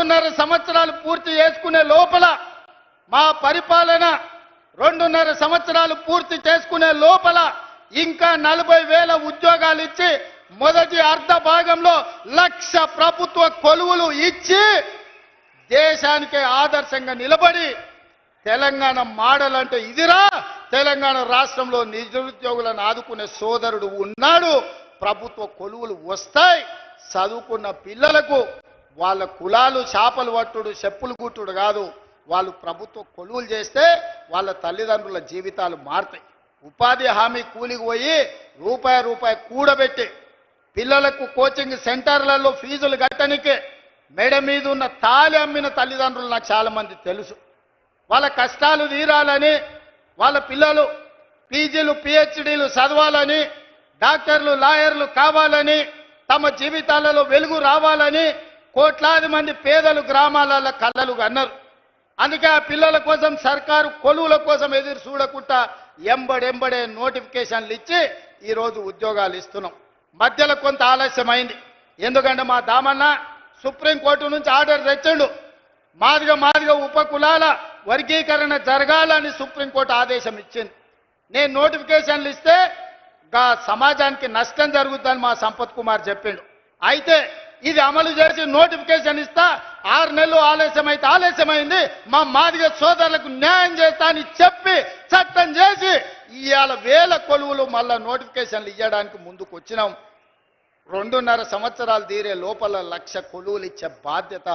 రెండున్నర సంవత్సరాలు పూర్తి చేసుకునే లోపల మా పరిపాలన రెండున్నర సంవత్సరాలు పూర్తి చేసుకునే లోపల ఇంకా నలభై వేల ఉద్యోగాలు ఇచ్చి మొదటి అర్ధ భాగంలో లక్ష ప్రభుత్వ కొలువులు ఇచ్చి దేశానికి ఆదర్శంగా నిలబడి తెలంగాణ మోడల్ అంటే ఇదిరా తెలంగాణ రాష్ట్రంలో నిరుద్యోగులను ఆదుకునే సోదరుడు ఉన్నాడు. ప్రభుత్వ కొలువులు వస్తాయి. చదువుకున్న పిల్లలకు వాళ్ళ కులాలు చేపలు పట్టుడు చెప్పులు గుట్టుడు కాదు. వాళ్ళు ప్రభుత్వ కొలువులు చేస్తే వాళ్ళ తల్లిదండ్రుల జీవితాలు మారుతాయి. ఉపాధి హామీ కూలికి పోయి రూపాయి రూపాయి కూడబెట్టి పిల్లలకు కోచింగ్ సెంటర్లలో ఫీజులు కట్టనికే మెడ మీద ఉన్న తాలి అమ్మిన తల్లిదండ్రులు నాకు చాలామంది తెలుసు. వాళ్ళ కష్టాలు తీరాలని వాళ్ళ పిల్లలు పీజీలు పిహెచ్డీలు చదవాలని డాక్టర్లు లాయర్లు కావాలని తమ జీవితాలలో వెలుగు రావాలని కోట్లాది మంది పేదలు గ్రామాలలో కళ్ళలు అన్నారు అందుకే ఆ పిల్లల కోసం సర్కారు కొలువుల కోసం ఎదురు చూడకుండా ఎంబడెంబడే నోటిఫికేషన్లు ఇచ్చి ఈరోజు ఉద్యోగాలు ఇస్తున్నాం. మధ్యలో కొంత ఆలస్యమైంది. ఎందుకంటే మా దామన్న సుప్రీంకోర్టు నుంచి ఆర్డర్ తెచ్చిండు. మాదిగ మాదిగ ఉపకులాల వర్గీకరణ జరగాలని సుప్రీంకోర్టు ఆదేశం ఇచ్చింది. నేను నోటిఫికేషన్లు ఇస్తే గా సమాజానికి నష్టం జరుగుతుందని మా సంపత్ కుమార్ చెప్పిండు. అయితే ఇది అమలు చేసి నోటిఫికేషన్ ఇస్తా ఆరు నెలలు ఆలస్యం అయితే ఆలస్యమైంది మా మాదిగ సోదరులకు న్యాయం చేస్తా అని చెప్పి చట్టం చేసి ఇవాళ వేల కొలువులు మళ్ళా నోటిఫికేషన్లు ఇవ్వడానికి ముందుకు వచ్చినాం. రెండున్నర సంవత్సరాలు తీరే లోపల లక్ష కొలువులు ఇచ్చే బాధ్యత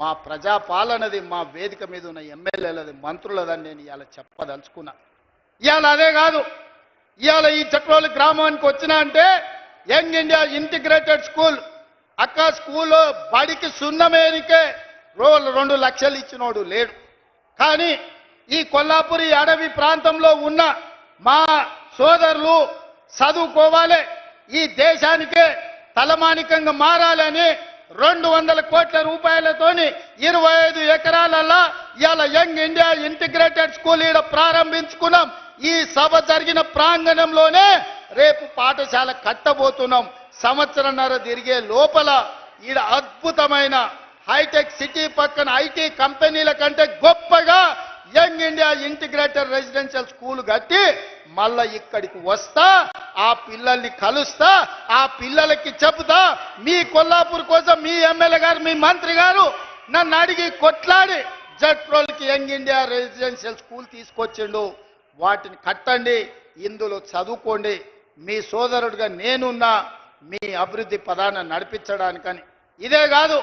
మా ప్రజాపాలనది మా వేదిక మీద ఉన్న ఎమ్మెల్యేలది మంత్రులదని నేను ఇవాళ చెప్పదలుచుకున్నా. ఇవాళ అదే కాదు ఇవాళ ఈ చక్రోలు గ్రామానికి వచ్చినా అంటే యంగ్ ఇండియా ఇంటిగ్రేటెడ్ స్కూల్ అక్క స్కూల్లో బడికి సున్నమేనికే రోజు రెండు లక్షలు ఇచ్చినోడు లేడు. కానీ ఈ కొల్లాపురి అడవి ప్రాంతంలో ఉన్న మా సోదరులు చదువుకోవాలి ఈ దేశానికే తలమానికంగా మారాలని రెండు వందల కోట్ల రూపాయలతోని ఇరవై ఐదు ఎకరాలల్లా ఇవాళ యంగ్ ఇండియా ఇంటిగ్రేటెడ్ స్కూల్ ఈడ ప్రారంభించుకున్నాం. ఈ సభ జరిగిన ప్రాంగణంలోనే రేపు పాఠశాల కట్టబోతున్నాం. సంవత్సరంన్నర తిరిగే లోపల ఈడ అద్భుతమైన హైటెక్ సిటీ పక్కన ఐటీ కంపెనీల కంటే గొప్పగా young India integrated residential school కట్టి మళ్ళా ఇక్కడికి వస్తా ఆ పిల్లల్ని కలుస్తా ఆ పిల్లలకి చెబుతా మీ కొల్లాపూర్ కోసం మీ ఎమ్మెల్యే గారు మీ మంత్రి గారు నన్ను అడిగి కొట్లాడి జట్రోల్కి యంగ్ ఇండియా రెసిడెన్షియల్ స్కూల్ తీసుకొచ్చిండు. వాటిని కట్టండి ఇందులో చదువుకోండి. మీ సోదరుడిగా నేనున్నా మీ అభివృద్ధి పదాన్ని నడిపించడానికని. ఇదే కాదు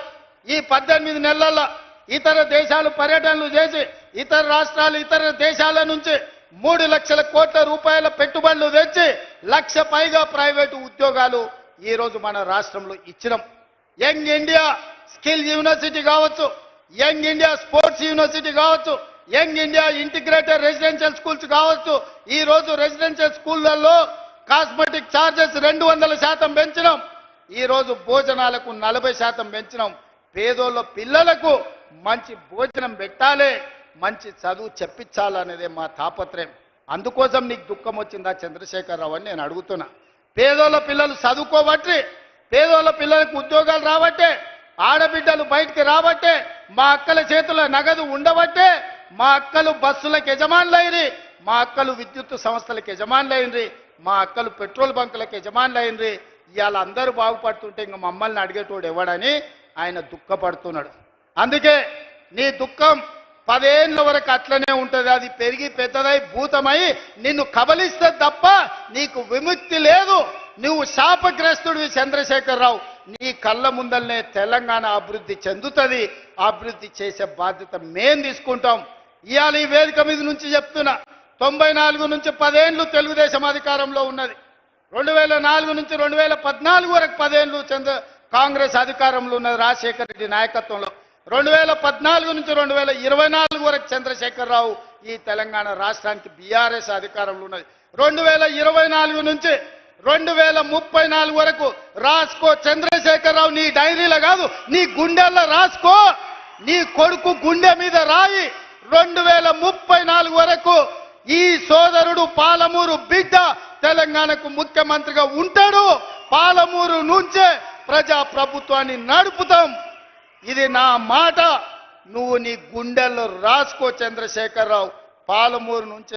ఈ పద్దెనిమిది నెలల్లో ఇతర దేశాలు పర్యటనలు చేసి ఇతర రాష్ట్రాలు ఇతర దేశాల నుంచి మూడు లక్షల కోట్ల రూపాయల పెట్టుబడులు తెచ్చి లక్ష పైగా ప్రైవేటు ఉద్యోగాలు ఈరోజు మన రాష్ట్రంలో ఇచ్చినాం. యంగ్ ఇండియా స్కిల్ యూనివర్సిటీ కావచ్చు యంగ్ ఇండియా స్పోర్ట్స్ యూనివర్సిటీ కావచ్చు young India integrated residential schools కావచ్చు ఈరోజు రెసిడెన్షియల్ స్కూళ్ళలో కాస్మెటిక్ ఛార్జెస్ రెండు వందల శాతం పెంచినాం. ఈరోజు భోజనాలకు నలభై శాతం పెంచినాం. పేదోళ్ళ పిల్లలకు మంచి భోజనం పెట్టాలి మంచి చదువు చెప్పించాలనేదే మా తాపత్రయం. అందుకోసం నీకు దుఃఖం వచ్చిందా చంద్రశేఖరరావు అని నేను అడుగుతున్నా. పేదోళ్ళ పిల్లలు చదువుకోబట్టి పేదోళ్ళ పిల్లలకు ఉద్యోగాలు రాబట్టే ఆడబిడ్డలు బయటికి రాబట్టే మా అక్కల చేతుల నగదు ఉండబట్టే మా అక్కలు బస్సులకు యజమానులైరి మా అక్కలు విద్యుత్ సంస్థలకు యజమానులైనరి మా అక్కలు పెట్రోల్ బంకులకు యజమానులైనరి ఇవాళ అందరూ బాగుపడుతుంటే ఇంక మమ్మల్ని అడిగేటోడు ఎవడని ఆయన దుఃఖపడుతున్నాడు. అందుకే నీ దుఃఖం పదేళ్ళ వరకు అట్లనే ఉంటుంది. అది పెరిగి పెద్దదై భూతమై నిన్ను కబలిస్తే తప్ప నీకు విముక్తి లేదు. నువ్వు శాపగ్రస్తుడివి చంద్రశేఖరరావు. నీ కళ్ళ ముందల్నే తెలంగాణ అభివృద్ధి చెందుతుంది. అభివృద్ధి చేసే బాధ్యత మేం తీసుకుంటాం. ఇవాళ ఈ వేదిక మీద నుంచి చెప్తున్నా. తొంభై నాలుగు నుంచి పదేండ్లు తెలుగుదేశం అధికారంలో ఉన్నది. రెండు వేల నాలుగు నుంచి రెండు వేల పద్నాలుగు వరకు పదేండ్లు చంద్ర కాంగ్రెస్ అధికారంలో ఉన్నది రాజశేఖర రెడ్డి నాయకత్వంలో. రెండు వేల పద్నాలుగు నుంచి రెండు వేల ఇరవై నాలుగు వరకు చంద్రశేఖరరావు ఈ తెలంగాణ రాష్ట్రానికి బీఆర్ఎస్ అధికారంలో ఉన్నది. రెండు వేల ఇరవై నాలుగు నుంచి రెండు వేల ముప్పై నాలుగు వరకు రాసుకో చంద్రశేఖరరావు నీ డైరీలో కాదు నీ గుండెల్లో రాసుకో. నీ కొడుకు గుండె మీద రాయి. రెండు వేల ముప్పై నాలుగు వరకు ఈ సోదరుడు పాలమూరు బిడ్డ తెలంగాణకు ముఖ్యమంత్రిగా ఉంటాడు. పాలమూరు నుంచే ప్రజా ప్రభుత్వాన్ని నడుపుతాం. ఇది నా మాట. నువ్వు నీ గుండెల్లో రాసుకో చంద్రశేఖరరావు. పాలమూరు నుంచి